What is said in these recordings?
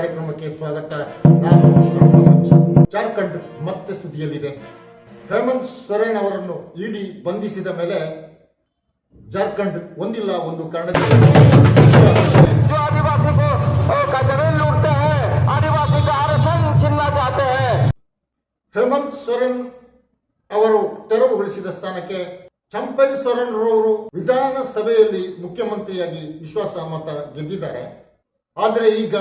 ಕಾರ್ಯಕ್ರಮಕ್ಕೆ ಸ್ವಾಗತ. ನಾನು ಜಾರ್ಖಂಡ್ ಮತ್ತೆ ಸುದ್ದಿಯಲ್ಲಿದೆ. ಹೇಮಂತ್ ಸೊರೇನ್ ಅವರನ್ನು ಇಡಿ ಬಂಧಿಸಿದ ಮೇಲೆ ಜಾರ್ಖಂಡ್ ಒಂದಿಲ್ಲ ಒಂದು ಕಾರಣಕ್ಕೆ ಹೇಮಂತ್ ಸೊರೇನ್ ಅವರು ತೆರವುಗೊಳಿಸಿದ ಸ್ಥಾನಕ್ಕೆ ಚಂಪೈ ಸೊರೇನ್ರವರು ವಿಧಾನಸಭೆಯಲ್ಲಿ ಮುಖ್ಯಮಂತ್ರಿಯಾಗಿ ವಿಶ್ವಾಸ ಮತ ಗೆದ್ದಿದ್ದಾರೆ. ಆದರೆ ಈಗ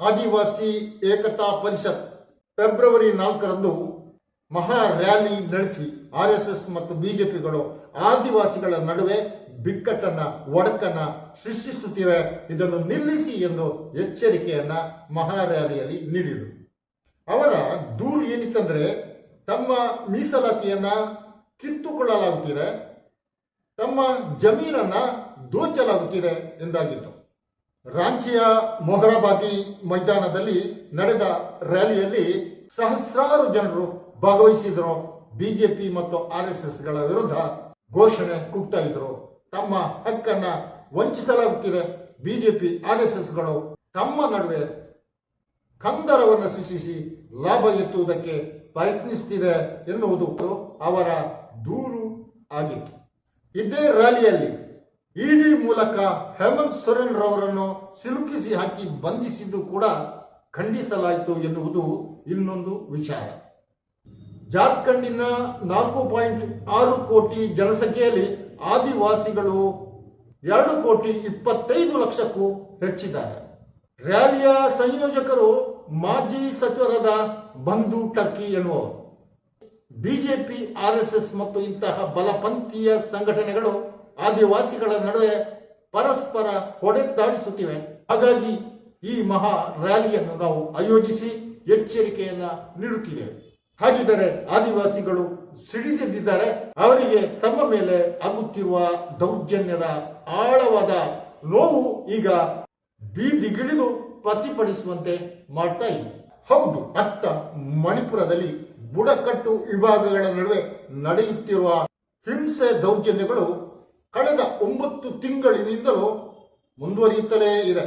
ಆದಿವಾಸಿ ಏಕತಾ ಪರಿಷತ್ ಫೆಬ್ರವರಿ ನಾಲ್ಕರಂದು ಮಹಾ ರ್ಯಾಲಿ ನಡೆಸಿ ಆರ್ ಎಸ್ ಎಸ್ ಮತ್ತು ಬಿಜೆಪಿಗಳು ಆದಿವಾಸಿಗಳ ನಡುವೆ ಬಿಕ್ಕಟ್ಟನ್ನ, ಒಡಕನ್ನ ಸೃಷ್ಟಿಸುತ್ತಿವೆ. ಇದನ್ನು ನಿಲ್ಲಿಸಿ ಎಂದು ಎಚ್ಚರಿಕೆಯನ್ನ ಮಹಾ ರ್ಯಾಲಿಯಲ್ಲಿ ನೀಡಿದರು. ಅವರ ದೂರು ಏನಿತ್ತಂದ್ರೆ, ತಮ್ಮ ಮೀಸಲಾತಿಯನ್ನ ಕಿತ್ತುಕೊಳ್ಳಲಾಗುತ್ತಿದೆ. ತಮ್ಮ ಜಮೀನನ್ನ ದೋಚಲಾಗುತ್ತಿದೆ ಎಂದಾಗಿತ್ತು. ರಾಂಚಿಯ ಮೊಹರಾಬಾದಿ ಮೈದಾನದಲ್ಲಿ ನಡೆದ ರ್ಯಾಲಿಯಲ್ಲಿ ಸಹಸ್ರಾರು ಜನರು ಭಾಗವಹಿಸಿದರು ಬಿಜೆಪಿ ಮತ್ತು ಆರ್ ಎಸ್ ಎಸ್ಗಳ ವಿರುದ್ಧ ಘೋಷಣೆ ಕೂಗ್ತಾ ಇದ್ರು ತಮ್ಮ ಹಕ್ಕನ್ನ ವಂಚಿಸಲಾಗುತ್ತಿದೆ. ಬಿಜೆಪಿ ಆರ್ ಎಸ್ ಎಸ್ಗಳು ತಮ್ಮ ನಡುವೆ ಕಂದರವನ್ನು ಸೃಷ್ಟಿಸಿ ಲಾಭ ಎತ್ತುವುದಕ್ಕೆ ಪ್ರಯತ್ನಿಸುತ್ತಿದೆ ಎನ್ನುವುದು ಅವರ ದೂರು ಆಗಿತ್ತು. ಇದೇ ರ್ಯಾಲಿಯಲ್ಲಿ ಇಡಿ ಮೂಲಕ ಹೇಮಂತ್ ಸೊರೇನ್ ರವರನ್ನು ಸಿಲುಕಿಸಿ ಹಾಕಿ ಬಂಧಿಸಿದ್ದು ಕೂಡ ಖಂಡಿಸಲಾಯಿತು ಎನ್ನುವುದು ಇನ್ನೊಂದು ವಿಚಾರ. ಜಾರ್ಖಂಡಿನ ನಾಲ್ಕು ಪಾಯಿಂಟ್ ಆರು ಕೋಟಿ ಜನಸಂಖ್ಯೆಯಲ್ಲಿ ಆದಿವಾಸಿಗಳು ಎರಡು ಕೋಟಿ ಇಪ್ಪತ್ತೈದು ಲಕ್ಷಕ್ಕೂ ಹೆಚ್ಚಿದ್ದಾರೆ. ರ್ಯಾಲಿಯ ಸಂಯೋಜಕರು ಮಾಜಿ ಸಚಿವರಾದ ಬಂಧು ಟರ್ಕಿ ಎನ್ನುವರು ಬಿಜೆಪಿ ಎಸ್ ಮತ್ತು ಇಂತಹ ಬಲಪಂಥೀಯ ಸಂಘಟನೆಗಳು ಆದಿವಾಸಿಗಳ ನಡುವೆ ಪರಸ್ಪರ ಹೊಡೆದಾಡಿಸುತ್ತಿವೆ. ಹಾಗಾಗಿ ಈ ಮಹಾ ರ್ಯಾಲಿಯನ್ನು ನಾವು ಆಯೋಜಿಸಿ ಎಚ್ಚರಿಕೆಯನ್ನ ನೀಡುತ್ತಿದ್ದೇವೆ ಹಾಗಿದ್ದರೆ ಆದಿವಾಸಿಗಳು ಸಿಡಿದಿದ್ದಾರೆ ಅವರಿಗೆ ತಮ್ಮ ಮೇಲೆ ಆಗುತ್ತಿರುವ ದೌರ್ಜನ್ಯದ ಆಳವಾದ ನೋವು ಈಗ ಬೀದಿಗಿಳಿದು ಪ್ರತಿಭಟಿಸುವಂತೆ ಮಾಡ್ತಾ ಇದೆ. ಹೌದು, ಅತ್ತ ಮಣಿಪುರದಲ್ಲಿ ಬುಡಕಟ್ಟು ವಿಭಾಗಗಳ ನಡುವೆ ನಡೆಯುತ್ತಿರುವ ಹಿಂಸೆ ದೌರ್ಜನ್ಯಗಳು ಕಳೆದ ಒಂಬತ್ತು ತಿಂಗಳಿನಿಂದಲೂ ಮುಂದುವರಿಯುತ್ತಲೇ ಇದೆ.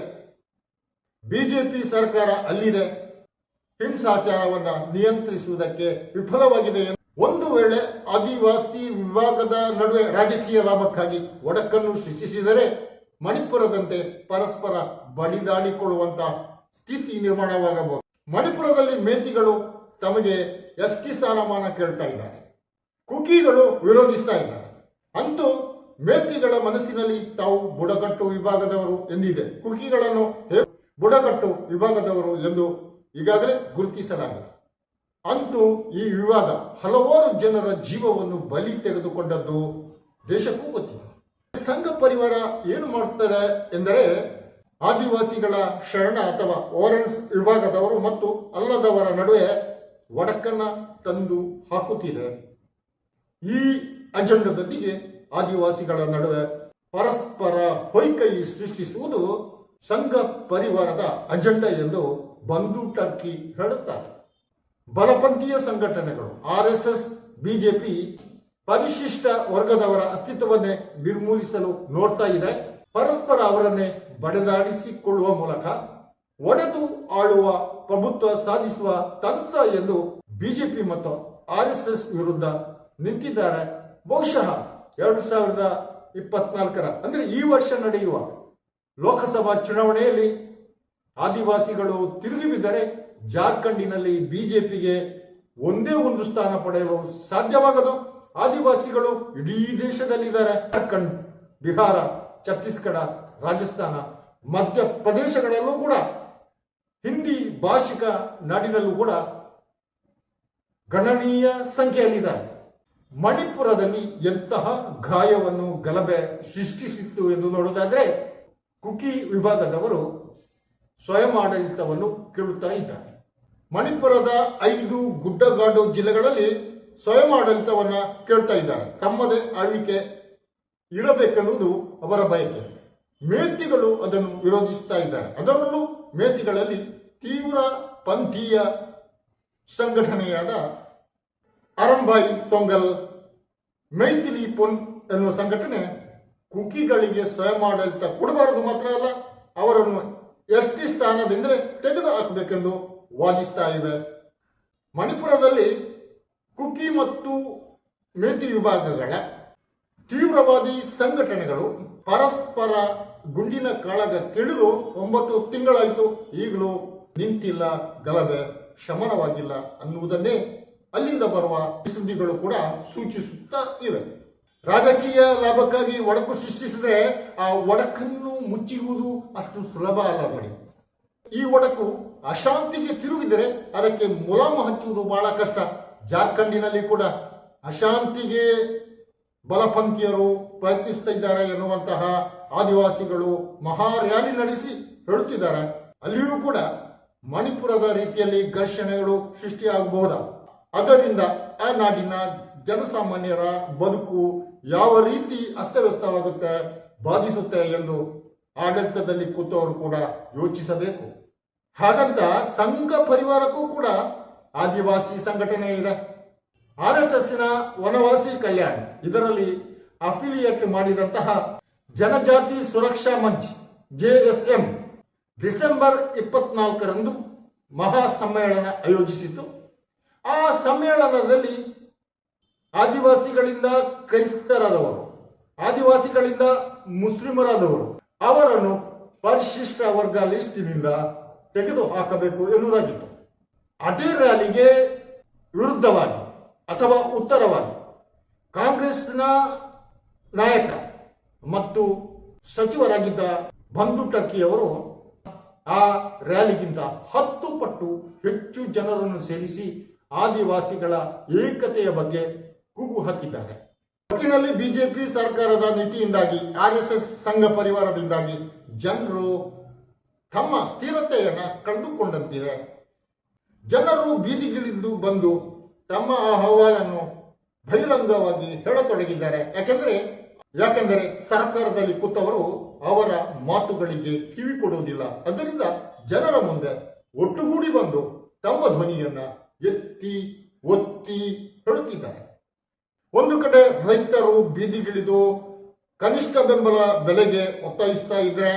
ಬಿಜೆಪಿ ಸರ್ಕಾರ ಅಲ್ಲಿದೆ. ಹಿಂಸಾಚಾರವನ್ನು ನಿಯಂತ್ರಿಸುವುದಕ್ಕೆ ವಿಫಲವಾಗಿದೆ ಒಂದು ವೇಳೆ ಆದಿವಾಸಿ ವಿಭಾಗದ ನಡುವೆ ರಾಜಕೀಯ ಲಾಭಕ್ಕಾಗಿ ಒಡಕನ್ನು ಸೃಷ್ಟಿಸಿದರೆ ಮಣಿಪುರದಂತೆ ಪರಸ್ಪರ ಬಡಿದಾಡಿಕೊಳ್ಳುವಂತ ಸ್ಥಿತಿ ನಿರ್ಮಾಣವಾಗಬಹುದು. ಮಣಿಪುರದಲ್ಲಿ ಮೇತಿಗಳು ತಮಗೆ ಎಸ್ಟಿ ಸ್ಥಾನಮಾನ ಕೇಳ್ತಾ ಇದ್ದಾರೆ. ಕುಕಿಗಳು ವಿರೋಧಿಸ್ತಾ ಇದ್ದಾರೆ. ಅಂತೂ ಮೇತಿಗಳ ಮನಸ್ಸಿನಲ್ಲಿ ತಾವು ಬುಡಕಟ್ಟು ವಿಭಾಗದವರು ಎಂದಿದೆ. ಕುಕಿಗಳನ್ನು ಬುಡಕಟ್ಟು ವಿಭಾಗದವರು ಎಂದು ಈಗಾಗಲೇ ಗುರುತಿಸಲಾಗಿದೆ. ಅಂತೂ ಈ ವಿವಾದ ಹಲವಾರು ಜನರ ಜೀವವನ್ನು ಬಲಿ ತೆಗೆದುಕೊಂಡದ್ದು ದೇಶಕ್ಕೂ ಗೊತ್ತಿದೆ. ಸಂಘ ಪರಿವಾರ ಏನು ಮಾಡುತ್ತದೆ ಎಂದರೆ ಆದಿವಾಸಿಗಳ ಶರಣ ಅಥವಾ ಓರೆನ್ಸ್ ವಿಭಾಗದವರು ಮತ್ತು ಅಲ್ಲದವರ ನಡುವೆ ಒಡಕನ್ನ ತಂದು ಹಾಕುತ್ತಿದೆ. ಈ ಅಜೆಂಡದೊಂದಿಗೆ ಆದಿವಾಸಿಗಳ ನಡುವೆ ಪರಸ್ಪರ ಹೊಯ್ಕೈ ಸೃಷ್ಟಿಸುವುದು ಸಂಘ ಪರಿವಾರದ ಅಜೆಂಡಾ ಎಂದು ಬಂಧು ಟರ್ಕಿ ಹೇಳುತ್ತಾರೆ. ಬಲಪಂಥೀಯ ಸಂಘಟನೆಗಳು, ಆರ್ ಎಸ್ ಎಸ್ ಬಿಜೆಪಿ ಪರಿಶಿಷ್ಟ ವರ್ಗದವರ ಅಸ್ತಿತ್ವವನ್ನೇ ನಿರ್ಮೂಲಿಸಲು ನೋಡ್ತಾ ಇದೆ. ಪರಸ್ಪರ ಅವರನ್ನೇ ಬಡೆದಾಡಿಸಿಕೊಳ್ಳುವ ಮೂಲಕ ಒಡೆದು ಆಳುವ ಪ್ರಭುತ್ವ ಸಾಧಿಸುವ ತಂತ್ರ ಎಂದು ಬಿಜೆಪಿ ಮತ್ತು ಆರ್ ಎಸ್ ಎಸ್ ವಿರುದ್ಧ ನಿಂತಿದ್ದಾರೆ. ಬಹುಶಃ ಎರಡು ಸಾವಿರದ ಇಪ್ಪತ್ನಾಲ್ಕರ, ಅಂದ್ರೆ ಈ ವರ್ಷ ನಡೆಯುವ ಲೋಕಸಭಾ ಚುನಾವಣೆಯಲ್ಲಿ ಆದಿವಾಸಿಗಳು ತಿರುಗಿ ಬಿದ್ದರೆ ಜಾರ್ಖಂಡಿನಲ್ಲಿ ಬಿಜೆಪಿಗೆ ಒಂದೇ ಒಂದು ಸ್ಥಾನ ಪಡೆಯಲು ಸಾಧ್ಯವಾಗದು. ಆದಿವಾಸಿಗಳು ಇಡೀ ದೇಶದಲ್ಲಿದ್ದಾರೆ. ಜಾರ್ಖಂಡ್, ಬಿಹಾರ, ಛತ್ತೀಸ್ಗಢ, ರಾಜಸ್ಥಾನ, ಮಧ್ಯಪ್ರದೇಶಗಳಲ್ಲೂ ಕೂಡ, ಹಿಂದಿ ಭಾಷಿಕ ನಾಡಿನಲ್ಲೂ ಕೂಡ ಗಣನೀಯ ಸಂಖ್ಯೆಯಲ್ಲಿದ್ದಾರೆ. ಮಣಿಪುರದಲ್ಲಿ ಎಂತಹ ಗಾಯವನ್ನು ಗಲಭೆ ಸೃಷ್ಟಿಸಿತ್ತು ಎಂದು ನೋಡುವುದಾದ್ರೆ ಕುಕಿ ವಿಭಾಗದವರು ಸ್ವಯಂ ಆಡಳಿತವನ್ನು ಕೇಳುತ್ತಾ ಇದ್ದಾರೆ. ಮಣಿಪುರದ ಐದು ಗುಡ್ಡಗಾಡು ಜಿಲ್ಲೆಗಳಲ್ಲಿ ಸ್ವಯಂ ಆಡಳಿತವನ್ನು ಕೇಳ್ತಾ ಇದ್ದಾರೆ. ತಮ್ಮದೇ ಆಳ್ವಿಕೆ ಇರಬೇಕೆನ್ನುವುದು ಅವರ ಬಯಕೆ. ಮೇತಿಗಳು ಅದನ್ನು ವಿರೋಧಿಸ್ತಾ ಇದ್ದಾರೆ. ಅದರಲ್ಲೂ ಮೇತಿಗಳಲ್ಲಿ ತೀವ್ರ ಪಂಥೀಯ ಸಂಘಟನೆಯಾದ ಅರಂಬಾಯಿ ತೊಂಗಲ್ ಮೈಥಿಲಿ ಪೊನ್ ಎನ್ನುವ ಸಂಘಟನೆ ಕುಕಿಗಳಿಗೆ ಸ್ವಯಂ ಆಡಳಿತ ಕೊಡಬಾರದು ಮಾತ್ರ ಅಲ್ಲ, ಅವರನ್ನು ಎಸ್ ಟಿ ಸ್ಥಾನದಿಂದ ತೆಗೆದು ಹಾಕಬೇಕೆಂದು ವಾದಿಸ್ತಾ ಇವೆ. ಮಣಿಪುರದಲ್ಲಿ ಕುಕಿ ಮತ್ತು ಮೇಟಿ ವಿಭಾಗಗಳ ತೀವ್ರವಾದಿ ಸಂಘಟನೆಗಳು ಪರಸ್ಪರ ಗುಂಡಿನ ಕಾಳಗ ತಿಳಿದು ಒಂಬತ್ತು ತಿಂಗಳಾಯಿತು ಈಗಲೂ ನಿಂತಿಲ್ಲ, ಗಲಭೆ ಶಮನವಾಗಿಲ್ಲ ಅನ್ನುವುದನ್ನೇ ಅಲ್ಲಿಂದ ಬರುವ ಸುದ್ದಿಗಳು ಕೂಡ ಸೂಚಿಸುತ್ತಾ ಇವೆ. ರಾಜಕೀಯ ಲಾಭಕ್ಕಾಗಿ ಒಡಕು ಸೃಷ್ಟಿಸಿದ್ರೆ ಆ ಒಡಕನ್ನು ಮುಚ್ಚುವುದು ಅಷ್ಟು ಸುಲಭ ಅಲ್ಲ ನೋಡಿ. ಈ ಒಡಕು ಅಶಾಂತಿಗೆ ತಿರುಗಿದರೆ ಅದಕ್ಕೆ ಮುಲಾಮು ಹಚ್ಚುವುದು ಬಹಳ ಕಷ್ಟ. ಜಾರ್ಖಂಡಿನಲ್ಲಿ ಕೂಡ ಅಶಾಂತಿಗೆ ಬಲಪಂಥೀಯರು ಪ್ರಯತ್ನಿಸ್ತಾ ಇದ್ದಾರೆ ಎನ್ನುವಂತಹ ಆದಿವಾಸಿಗಳು ಮಹಾ ರ್ಯಾಲಿ ನಡೆಸಿ ಹೇಳುತ್ತಿದ್ದಾರೆ. ಅಲ್ಲಿಯೂ ಕೂಡ ಮಣಿಪುರದ ರೀತಿಯಲ್ಲಿ ಘರ್ಷಣೆಗಳು ಸೃಷ್ಟಿಯಾಗಬಹುದ? ಅದರಿಂದ ಆ ನಾಡಿನ ಜನಸಾಮಾನ್ಯರ ಬದುಕು ಯಾವ ರೀತಿ ಅಸ್ತವ್ಯಸ್ತವಾಗುತ್ತೆ ಬಾಧಿಸುತ್ತೆ ಎಂದು ಆಡಳಿತದಲ್ಲಿ ಕೂತವರು ಕೂಡ ಯೋಚಿಸಬೇಕು. ಹಾಗಂತ ಸಂಘ ಪರಿವಾರಕ್ಕೂ ಕೂಡ ಆದಿವಾಸಿ ಸಂಘಟನೆ ಇದೆ. ಆರ್ ಎಸ್ ಎಸ್ನ ವನವಾಸಿ ಕಲ್ಯಾಣ ಇದರಲ್ಲಿ ಅಫಿಲಿಯೇಟ್ ಮಾಡಿದಂತಹ ಜನಜಾತಿ ಸುರಕ್ಷಾ ಮಂಚ್ ಜೆಎಸ್ಎಂ ಡಿಸೆಂಬರ್ ಇಪ್ಪತ್ನಾಲ್ಕರಂದು ಮಹಾ ಸಮ್ಮೇಳನ ಆಯೋಜಿಸಿತು. ಆ ಸಮ್ಮೇಳನದಲ್ಲಿ ಆದಿವಾಸಿಗಳಿಂದ ಕ್ರೈಸ್ತರಾದವರು, ಆದಿವಾಸಿಗಳಿಂದ ಮುಸ್ಲಿಮರಾದವರು, ಅವರನ್ನು ಪರಿಶಿಷ್ಟ ವರ್ಗ ಲಿಸ್ಟಿನಿಂದ ತೆಗೆದು ಹಾಕಬೇಕು ಎನ್ನುವುದಾಗಿತ್ತು. ಅದೇ ರ್ಯಾಲಿಗೆ ವಿರುದ್ಧವಾಗಿ ಅಥವಾ ಉತ್ತರವಾಗಿ ಕಾಂಗ್ರೆಸ್ನ ನಾಯಕ ಮತ್ತು ಸಚಿವರಾಗಿದ್ದ ಬಂಧು ಟರ್ಕಿಯವರು ಆ ರ್ಯಾಲಿಗಿಂತ ಹತ್ತು ಪಟ್ಟು ಹೆಚ್ಚು ಜನರನ್ನು ಸೇರಿಸಿ ಆದಿವಾಸಿಗಳ ಏಕತೆಯ ಬಗ್ಗೆ ಕೂಗು ಹಾಕಿದ್ದಾರೆ. ಒಟ್ಟಿನಲ್ಲಿ ಬಿಜೆಪಿ ಸರ್ಕಾರದ ನೀತಿಯಿಂದಾಗಿ, ಆರ್ ಎಸ್ ಎಸ್ ಸಂಘ ಪರಿವಾರದಿಂದಾಗಿ ಜನರು ತಮ್ಮ ಸ್ಥಿರತೆಯನ್ನು ಕಳೆದುಕೊಂಡಂತಿದೆ. ಜನರು ಬೀದಿಗಿಳಿದು ಬಂದು ತಮ್ಮ ಅಹವಾಲನ್ನು ಬಹಿರಂಗವಾಗಿ ಹೇಳತೊಡಗಿದ್ದಾರೆ. ಯಾಕೆಂದರೆ ಯಾಕೆಂದರೆ ಸರ್ಕಾರದಲ್ಲಿ ಕೂತವರು ಅವರ ಮಾತುಗಳಿಗೆ ಕಿವಿ ಕೊಡುವುದಿಲ್ಲ ಅದರಿಂದ ಜನರ ಮುಂದೆ ಒಟ್ಟುಗೂಡಿ ಬಂದು ತಮ್ಮ ಧ್ವನಿಯನ್ನ ಎತ್ತಿ, ಒತ್ತಿ ಹೇಳುತ್ತಿದ್ದಾರೆ ಒಂದು ಕಡೆ ರೈತರು ಬೀದಿಗಿಳಿದು ಕನಿಷ್ಠ ಬೆಂಬಲ ಬೆಲೆಗೆ ಒತ್ತಾಯಿಸ್ತಾ ಇದ್ರೆ,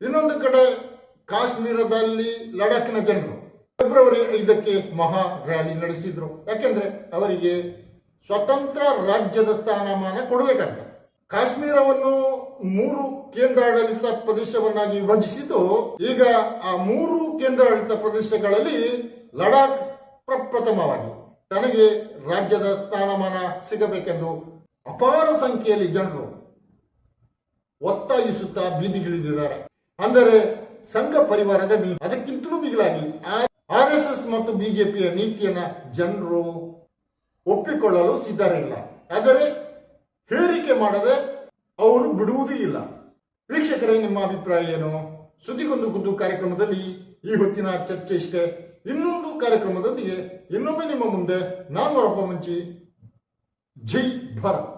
ಇನ್ನೊಂದು ಕಡೆ ಕಾಶ್ಮೀರದಲ್ಲಿ ಲಡಾಖ್ನ ಜನರು ಫೆಬ್ರವರಿ ಐದಕ್ಕೆ ಮಹಾ ರ್ಯಾಲಿ ನಡೆಸಿದ್ರು. ಯಾಕೆಂದ್ರೆ ಅವರಿಗೆ ಸ್ವತಂತ್ರ ರಾಜ್ಯದ ಸ್ಥಾನಮಾನ ಕೊಡಬೇಕಂತ ಕಾಶ್ಮೀರವನ್ನು ಮೂರು ಕೇಂದ್ರಾಡಳಿತ ಪ್ರದೇಶವನ್ನಾಗಿ ವಿಭಜಿಸಿದ್ದು, ಈಗ ಆ ಮೂರು ಕೇಂದ್ರಾಡಳಿತ ಪ್ರದೇಶಗಳಲ್ಲಿ ಲಡಾಖ್ ಪ್ರಪ್ರಥಮವಾಗಿ ತನಗೆ ರಾಜ್ಯದ ಸ್ಥಾನಮಾನ ಸಿಗಬೇಕೆಂದು ಅಪಾರ ಸಂಖ್ಯೆಯಲ್ಲಿ ಜನರು ಒತ್ತಾಯಿಸುತ್ತಾ ಬೀದಿಗಿಳಿದಿದ್ದಾರೆ ಅಂದರೆ ಸಂಘ ಪರಿವಾರದ ನೀತಿ. ಅದಕ್ಕಿಂತಲೂ ಮಿಗಿಲಾಗಿ ಆರ್ ಎಸ್ ಎಸ್ ಮತ್ತು ಬಿಜೆಪಿಯ ನೀತಿಯನ್ನ ಜನರು ಒಪ್ಪಿಕೊಳ್ಳಲು ಸಿದ್ಧರಿಲ್ಲ ಆದರೆ ಹೇರಿಕೆ ಮಾಡದೆ ಅವರು ಬಿಡುವುದೂ ಇಲ್ಲ. ವೀಕ್ಷಕರೇ, ನಿಮ್ಮ ಅಭಿಪ್ರಾಯ ಏನು? ಸುದ್ದಿಗೊಂದು ಕಾರ್ಯಕ್ರಮದಲ್ಲಿ ಈ ಹೊತ್ತಿನ ಚರ್ಚೆ ಇಷ್ಟೇ. ಇನ್ನೊಂದು ಕಾರ್ಯಕ್ರಮದೊಂದಿಗೆ ಇನ್ನೊಮ್ಮೆ ನಿಮ್ಮ ಮುಂದೆ ನಾನು ಹೊರಪ ಮುಂಚಿ. ಜೈ ಭಾರತ್.